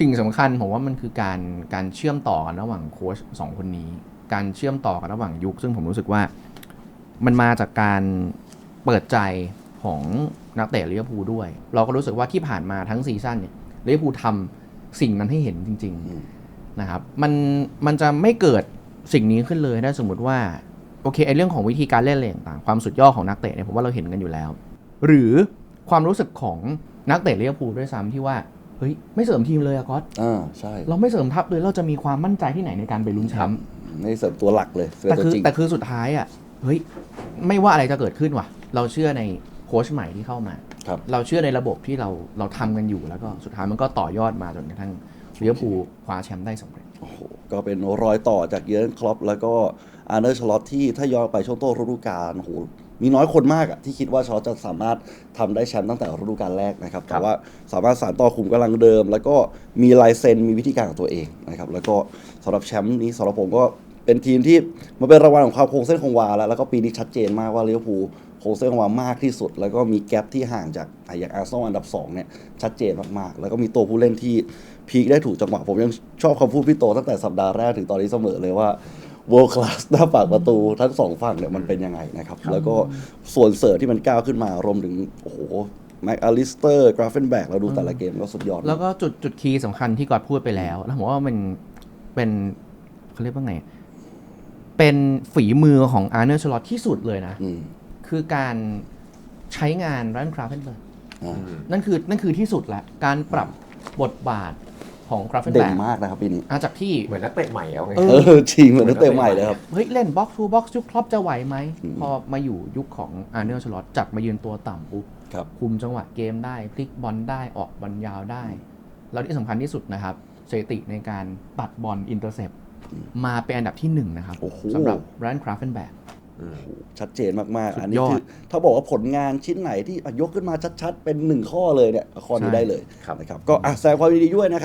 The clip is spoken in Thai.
สิ่งสำคัญผมว่ามันคือการการเชื่อมต่อกันระหว่างโค้ชสองคนนี้ การเชื่อมต่อกันระหว่างยุค ซึ่งผมรู้สึกว่ามันมาจากการเปิดใจของนักเตะลิเวอร์พูลด้วย เราก็รู้สึกว่าที่ผ่านมาทั้งซีซั่นเนี่ยลิเวอร์พูลทำสิ่งนั้นให้เห็นจริงๆนะครับมันมันจะไม่เกิดสิ่งนี้ขึ้นเลยถ้าสมมติว่าโอเคไอเรื่องของวิธีการเล่นอะไรต่างๆความสุดยอดของนักเตะเนี่ยผมว่าเราเห็นกันอยู่แล้ว หรือความรู้สึกของนักเตะลิเวอร์พูลด้วยซ้ำที่ว่า เฮ้ยไม่เสริมทีมเลยอะก๊อตอ่าใช่เราไม่เสริมทัพเลยเราจะมีความมั่นใจที่ไหนในการไปลุ้นแชมป์ไม่เสริมตัวหลักเลยเสริมแต่ตัวคือจริงแต่คือสุดท้ายอะเฮ้ยไม่ว่าอะไรจะเกิดขึ้นว่ะ เราเชื่อในโค้ชใหม่ที่เข้ามาครับเราเชื่อในระบบที่เราเราทำกันอยู่แล้วก็สุดท้ายมันก็ต่อยอดมาจนกระทั่งลิเวอร์พูลคว้าแชมป์ได้สำเร็จโอ้โหก็เป็นรอยต่อจากเยอร์นคลอปแล้วก็อาร์เนอร์ชลอตที่ถ้าย้อนไปช่วงต้นฤดูกาลโอ้โห มีน้อยคนมากอะที่คิดว่าชลอตจะสามารถทำได้แชมป์ตั้งแต่ฤดูกาลแรกนะครับแต่ว่าสามารถสานต่อขุมกำลังเดิม แล้วก็มีลายเซ็นมีวิธีการของตัวเองนะครับแล้วก็สำหรับแชมป์นี้สำหรับผมก็เป็นทีมที่มันเป็นรางวัลของความคงเส้นคงวาแล้วแล้วก็ปีนี้ชัดเจนมากว่าลิเวอร์พูลคงเส้นคงวามากที่สุด แล้วก็มีแกลบที่ห่างจากอะอย่างอาร์เซนอลอันดับสองเนี่ยชัดเจนมากๆ แล้วก็มีตัวผู้เล่นที่พีคได้ถูกจังหวะผมยังชอบคำพูดพี่โตตั้งแต่สัปดาห์แรกถึงตอนนี้เสมอเลยว่า world class หน้าปากประตูทั้งสองฝั่งเนี่ยมันเป็นยังไงนะครับ แล้วก็ส่วนเสริร์ที่มันก้าวขึ้นมารวมถึงโอ้โหแม็กอลิสเตอร์กราฟเฟนแบกเราดูแต่ละเกมก็สุดยอด แล้วก็จุดจุดคีย์สำคัญที่กอดพูดไปแล้ว แล้วผมว่ามันเป็นเขาเรียกว่าไง เป็นฝีมือของอาร์เนอร์ชลอตที่สุดเลยนะอืมคือการใช้งานรันคราฟเฟนเบิร์อ่านั่นคือนั่นคือที่สุดละ การปรับบทบาท ของคราฟเฟนเด่แบนกมากนะครับปีนี้อาจากที่ เหมือนนักเตะใหม่เอาไง เอ เออจริงเหมือนนักเตะใหม่เลยครับ เฮ้ย เล่นบ็อกซ์ทูบ็อกซ์ยุคครอปจะไหวไหม อืมพอมาอยู่ยุคของอาร์เนลชลอตจับมายืนตัวต่ำปุ๊บครับ คุมจังหวะเกมได้ พลิกบอลได้ออกบอลยาวได้ แล้วที่สำคัญที่สุดนะครับสถิติในการตัดบอลอินเตอร์เซปมาเป็นอันดับที่หนึ่งนะครับโอ้โห สำหรับรันคราฟเฟนแบก ชัดเจนมากสุดๆอันนี้ยอดคือถ้าบอกว่าผลงานชิ้นไหนที่อะยกขึ้นมาชัด ๆ เป็นหนึ่งข้อเลยเนี่ยข้อนี้ใช่ ได้เลยครับ นะครับ ก็อะแสดงความยินดีด้วยนะครับ